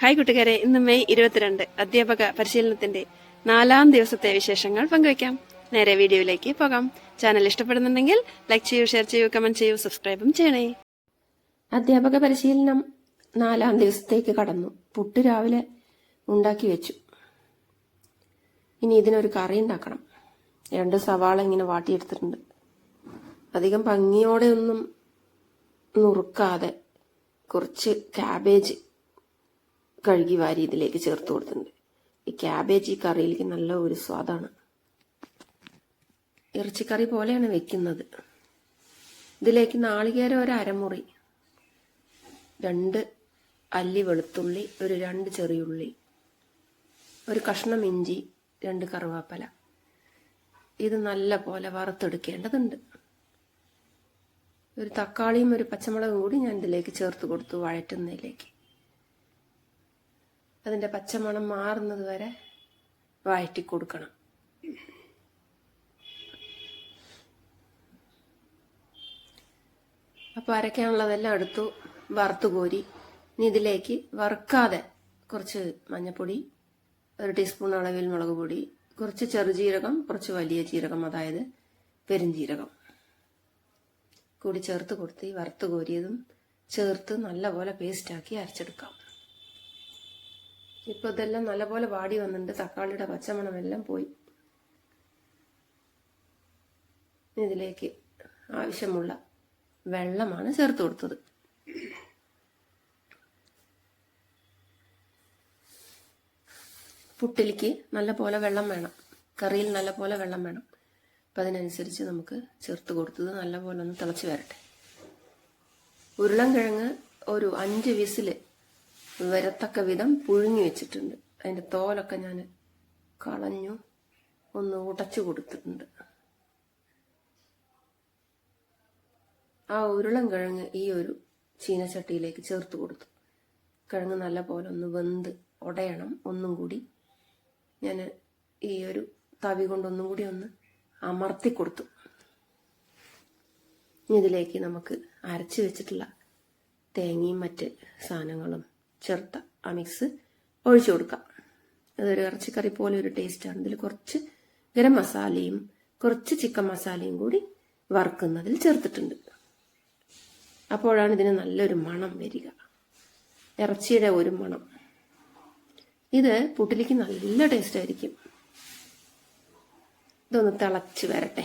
Hi കൂട്ടുകാരെ ഇന്ന് May ഇരുപത്തിരണ്ട്. അധ്യാപക പരിശീലനത്തിന്റെ നാലാം ദിവസത്തെ വിശേഷങ്ങൾ പങ്കുവയ്ക്കാം. നേരെ വീഡിയോയിലേക്ക് പോകാം. ചാനൽ ഇഷ്ടപ്പെടുന്നുണ്ടെങ്കിൽ ലൈക്ക് ചെയ്യൂ ഷെയർ ചെയ്യൂ കമന്റ് ചെയ്യൂ സബ്സ്ക്രൈബും ചെയ്യണേ. അധ്യാപക പരിശീലനം നാലാം ദിവസത്തേക്ക് കടന്നു. പുട്ട് രാവിലെ ഉണ്ടാക്കി വെച്ചു. ഇനി ഇതിനൊരു കറി ഉണ്ടാക്കണം. രണ്ട് സവാള ഇങ്ങനെ വാട്ടിയെടുത്തിട്ടുണ്ട്. അധികം ഭംഗിയോടെ ഒന്നും നുറുക്കാതെ കുറച്ച് ക്യാബേജ് കഴുകി വാരി ഇതിലേക്ക് ചേർത്ത് കൊടുത്തിട്ടുണ്ട്. ഈ ക്യാബേജ് ഈ കറിയിലേക്ക് നല്ല ഒരു സ്വാദാണ്. ഇറച്ചിക്കറി പോലെയാണ് വെക്കുന്നത്. ഇതിലേക്ക് നാളികേരം ഒരു അരമുറി രണ്ട് അല്ലി വെളുത്തുള്ളി ഒരു രണ്ട് ചെറിയുള്ളി ഒരു കഷ്ണം ഇഞ്ചി രണ്ട് കറുവാപ്പല. ഇത് നല്ല പോലെ വറുത്തെടുക്കേണ്ടതുണ്ട്. ഒരു തക്കാളിയും ഒരു പച്ചമുളകും കൂടി ഞാൻ ഇതിലേക്ക് ചേർത്ത് കൊടുത്തു വഴറ്റുന്നതിലേക്ക്. അതിന്റെ പച്ചമണം മാറുന്നത് വരെ വഴറ്റി കൊടുക്കണം. അപ്പോൾ അരയ്ക്കാനുള്ളതെല്ലാം എടുത്തു വറുത്ത് കോരി. ഇനി ഇതിലേക്ക് വറുക്കാതെ കുറച്ച് മഞ്ഞൾപ്പൊടി ഒരു ടീസ്പൂൺ അളവിൽ മുളക് പൊടി കുറച്ച് ചെറുജീരകം കുറച്ച് വലിയ ജീരകം അതായത് പെരുംജീരകം. കൂടി ചേർത്ത് കൊടുത്ത് ഈ വറുത്ത് കോരിയതും ചേർത്ത് നല്ലപോലെ പേസ്റ്റാക്കി അരച്ചെടുക്കാം. ഇപ്പോൾ ഇതെല്ലാം നല്ലപോലെ വാടി വന്നിട്ടുണ്ട്. തക്കാളിയുടെ പച്ചമണമെല്ലാം പോയി. ഇതിലേക്ക് ആവശ്യമുള്ള വെള്ളമാണ് ചേർത്ത് കൊടുത്തത്. പുട്ടിലേക്ക് നല്ല പോലെ വെള്ളം വേണം. കറിയിൽ നല്ല പോലെ വെള്ളം വേണം. അപ്പം അതിനനുസരിച്ച് നമുക്ക് ചേർത്ത് കൊടുത്തത് നല്ല പോലെ ഒന്ന് തിളച്ച് വരട്ടെ. ഉരുളൻകിഴങ്ങ് ഒരു അഞ്ച് വിസിൽ വരത്തക്ക വിധം പുഴുങ്ങി വെച്ചിട്ടുണ്ട്. അതിന്റെ തോലൊക്കെ ഞാൻ കളഞ്ഞു ഒന്ന് ഉടച്ചു കൊടുത്തിട്ടുണ്ട്. ആ ഉരുളൻ കിഴങ്ങ് ഈ ഒരു ചീനച്ചട്ടിയിലേക്ക് ചേർത്ത് കൊടുത്തു. കിഴങ്ങ് നല്ല പോലെ ഒന്ന് വെന്ത് ഉടയണം ഒന്നും കൂടി ഞാൻ ഈ ഒരു തവി കൊണ്ടൊന്നും കൂടി ഒന്ന് അമർത്തി കൊടുത്തു. ഇതിലേക്ക് നമുക്ക് അരച്ച് വെച്ചിട്ടുള്ള തേങ്ങയും മറ്റ് സാധനങ്ങളും ചേർത്ത ആ മിക്സ് ഒഴിച്ചു കൊടുക്കാം. അതൊരു ഇറച്ചിക്കറി പോലെ ഒരു ടേസ്റ്റാണ് ഇതിൽ കുറച്ച് ഗരം മസാലയും കുറച്ച് ചിക്കൻ മസാലയും കൂടി വറുക്കുന്നതിൽ ചേർത്തിട്ടുണ്ട്. അപ്പോഴാണ് ഇതിന് നല്ലൊരു മണം വരിക. ഇറച്ചിയുടെ ഒരു മണം. ഇത് പുട്ടിലേക്ക് നല്ല ടേസ്റ്റ് ആയിരിക്കും. ഇതൊന്ന് തിളച്ച് വരട്ടെ.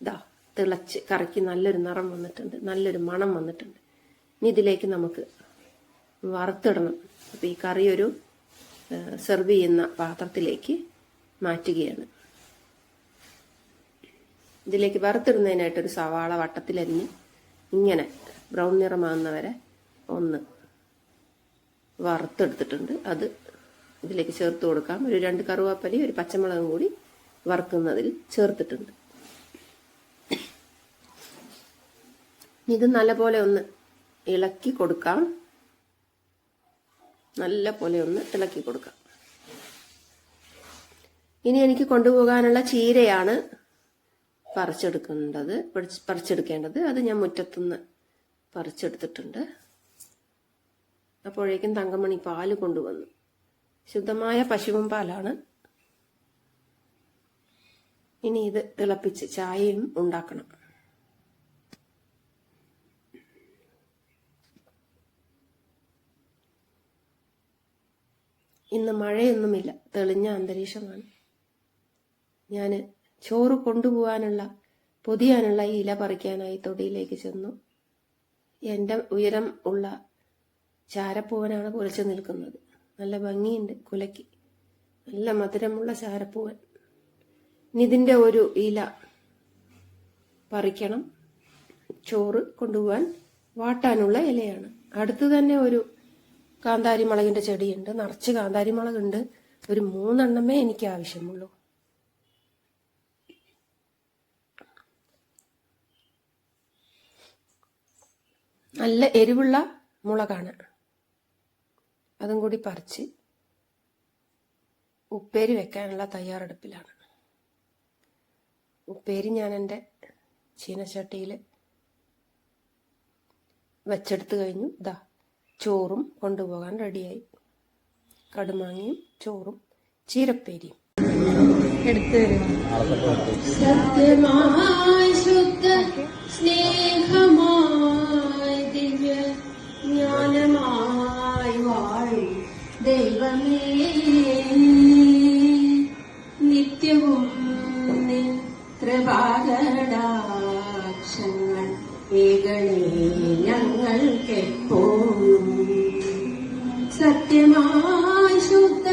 ഇതാ തിളച്ച് കറിക്ക് നല്ലൊരു നിറം വന്നിട്ടുണ്ട്. നല്ലൊരു മണം വന്നിട്ടുണ്ട്. ഇനി ഇതിലേക്ക് നമുക്ക് വറുത്തിടണം. അപ്പോൾ ഈ കറി ഒരു സെർവ് ചെയ്യുന്ന പാത്രത്തിലേക്ക് മാറ്റുകയാണ്. ഇതിലേക്ക് വറുത്തിടുന്നതിനായിട്ട് ഒരു സവാള വട്ടത്തിലരിഞ്ഞ് ഇങ്ങനെ ബ്രൗൺ നിറമാകുന്നവരെ ഒന്ന് വറുത്തെടുത്തിട്ടുണ്ട്. അത് ഇതിലേക്ക് ചേർത്ത് കൊടുക്കാം. ഒരു രണ്ട് കറുവാപ്പലി ഒരു പച്ചമുളകും കൂടി വറുക്കുന്നതിൽ ചേർത്തിട്ടുണ്ട്. ഇത് നല്ലപോലെ ഒന്ന് ഇളക്കി കൊടുക്കാം. നല്ല പോലെ ഒന്ന് ഇളക്കി കൊടുക്കാം. ഇനി എനിക്ക് കൊണ്ടുപോകാനുള്ള ചീരയാണ് പറിച്ചെടുക്കേണ്ടത്. പറിച്ചെടുക്കേണ്ടത്. അത് ഞാൻ മുറ്റത്തുനിന്ന് പറിച്ചെടുത്തിട്ടുണ്ട്. അപ്പോഴേക്കും തങ്കമണി പാൽ കൊണ്ടുവന്നു. ശുദ്ധമായ പശുവും പാലാണ്. ഇനി ഇത് തിളപ്പിച്ച് ചായയും ഉണ്ടാക്കണം. ഇന്ന് മഴയൊന്നുമില്ല. തെളിഞ്ഞ അന്തരീക്ഷമാണ്. ഞാൻ ചോറ് കൊണ്ടുപോകാനുള്ള പൊതിയാനുള്ള ഇല പറിക്കാനായി തൊടിയിലേക്ക് ചെന്നു. എന്റെ ഉയരം ഉള്ള ചാരപ്പൂവനാണ് കുലച്ചു നിൽക്കുന്നത്. നല്ല ഭംഗിയുണ്ട് കുലയ്ക്ക്. നല്ല മധുരമുള്ള ചാരപ്പൂവൻ. നിതിന്റെ ഒരു ഇല പറിക്കണം. ചോറ് കൊണ്ടുപോകാൻ വാട്ടാനുള്ള ഇലയാണ്. അടുത്ത് തന്നെ ഒരു കാന്താരി ചെടിയുണ്ട് നിറച്ച് കാന്താരി ഒരു മൂന്നെണ്ണമേ എനിക്ക് ആവശ്യമുള്ളൂ. നല്ല എരിവുള്ള മുളകാണ്. അതും കൂടി പറിച്ച് ഉപ്പേരി വെക്കാനുള്ള തയ്യാറെടുപ്പിലാണ്. ഉപ്പേരി ഞാൻ എന്റെ ചീനച്ചട്ടിയിൽ വെച്ചെടുത്ത് കഴിഞ്ഞു. ഇതാ ചോറും കൊണ്ടുപോകാൻ റെഡിയായി. കടുമാങ്ങയും ചോറും ചീരപ്പേരിയും. എടുത്തു ശുദ്ധ ശുദ്ധ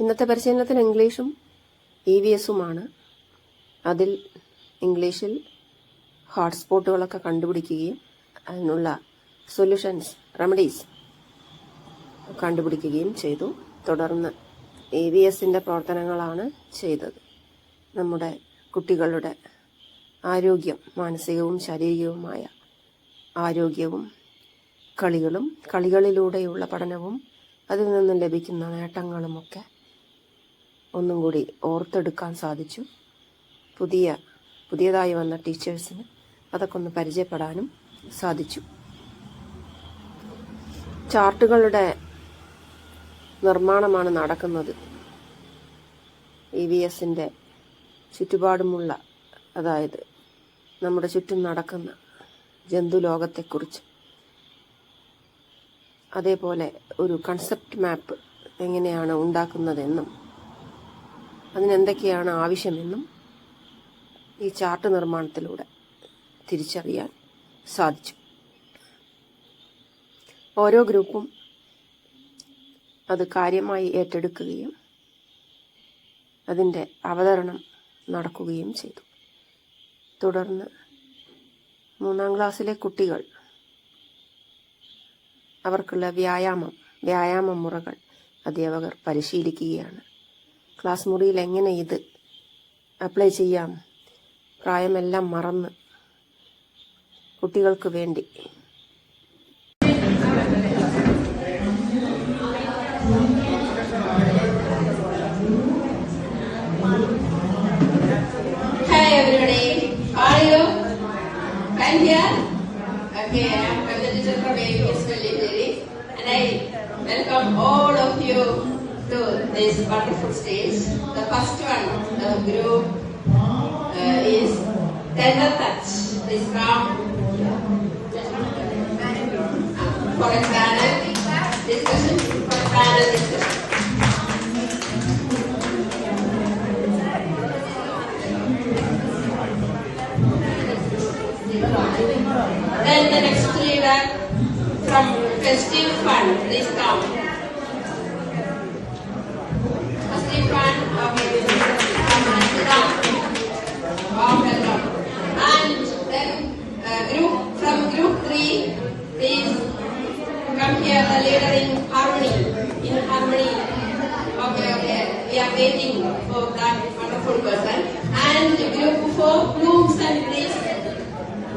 ഇന്നത്തെ പരിശീലനത്തിന് ഇംഗ്ലീഷും ഇ വി എസുമാണ് അതിൽ ഇംഗ്ലീഷിൽ ഹോട്ട്സ്പോട്ടുകളൊക്കെ കണ്ടുപിടിക്കുകയും അതിനുള്ള സൊല്യൂഷൻസ് റെമഡീസ് കണ്ടുപിടിക്കുകയും ചെയ്തു. തുടർന്ന് എ വി എസിന്റെ പ്രവർത്തനങ്ങളാണ് ചെയ്തത്. നമ്മുടെ കുട്ടികളുടെ ആരോഗ്യം മാനസികവും ശാരീരികവുമായ ആരോഗ്യവും കളികളും കളികളിലൂടെയുള്ള പഠനവും അതിൽ നിന്നും ലഭിക്കുന്ന നേട്ടങ്ങളുമൊക്കെ ഒന്നും കൂടി ഓർത്തെടുക്കാൻ സാധിച്ചു. പുതിയ പുതിയതായി വന്ന ടീച്ചേഴ്സിന് അതൊക്കെ ഒന്ന് പരിചയപ്പെടാനും സാധിച്ചു. ചാർട്ടുകളുടെ നിർമ്മാണമാണ് നടക്കുന്നത്. ഇ വി എസിന്റെ ചുറ്റുപാടുമുള്ള അതായത് നമ്മുടെ ചുറ്റും നടക്കുന്ന ജന്തുലോകത്തെക്കുറിച്ച്. അതേപോലെ ഒരു കൺസെപ്റ്റ് മാപ്പ് എങ്ങനെയാണ് ഉണ്ടാക്കുന്നതെന്നും അതിനെന്തൊക്കെയാണ് ആവശ്യമെന്നും ഈ ചാർട്ട് നിർമ്മാണത്തിലൂടെ തിരിച്ചറിയാൻ സാധിച്ചു. ഓരോ ഗ്രൂപ്പും അത് കാര്യമായി ഏറ്റെടുക്കുകയും അതിന്റെ അവതരണം നടക്കുകയും ചെയ്തു. തുടർന്ന് മൂന്നാം ക്ലാസ്സിലെ കുട്ടികൾ. അവർക്കുള്ള വ്യായാമം വ്യായാമ മുറകൾ അധ്യാപകർ പരിശീലിക്കുകയാണ്. ക്ലാസ് മുറിയിൽ എങ്ങനെ ഇത് അപ്ലൈ ചെയ്യാം? പ്രായമെല്ലാം മറന്ന് കുട്ടികൾക്ക് വേണ്ടി Fine here? Okay, I'm the teacher from AUS Military and I welcome all of you to this wonderful stage. The first one, the group uh, is Tender Touch. Please come for a panel discussion, Then the next leader from Festive Fund, come. Festive Fund, okay. Warm welcome. And then uh, group from group three, please come here, the leader in harmony, in harmony. Okay, okay, we are waiting for that wonderful person. And group four, blooms and please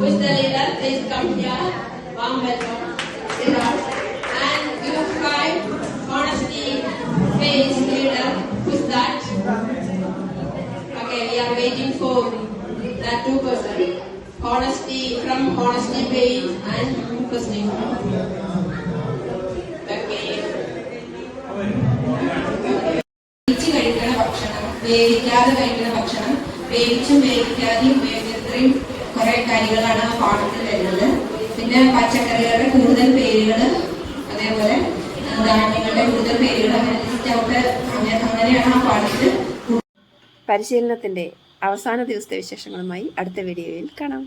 Who is the leader? Please come here. Warm welcome. Sit down. And group five, honesty face leader. Who is that? Okay, we are waiting for that two person. Honesty from honesty page and firstly. Okay. വേവിച്ച് കഴിക്കുന്ന ഭക്ഷണം വേവിക്കാതെ കഴിക്കുന്ന ഭക്ഷണം വേവിച്ചും വേവിക്കാതെയും ഉപയോഗിക്കുന്നത്രയും കുറെ കാര്യങ്ങളാണ് ആ പാഠത്തിൽ വരുന്നത്. പിന്നെ പച്ചക്കറികളുടെ കൂടുതൽ പേരുകൾ അതേപോലെ ധാന്യങ്ങളുടെ കൂടുതൽ പേരുകൾ അങ്ങനെ അങ്ങനെയാണ് ആ പാഠത്തിൽ പരിശീലനത്തിന്റെ അവസാന ദിവസത്തെ വിശേഷങ്ങളുമായി അടുത്ത വീഡിയോയിൽ കാണാം.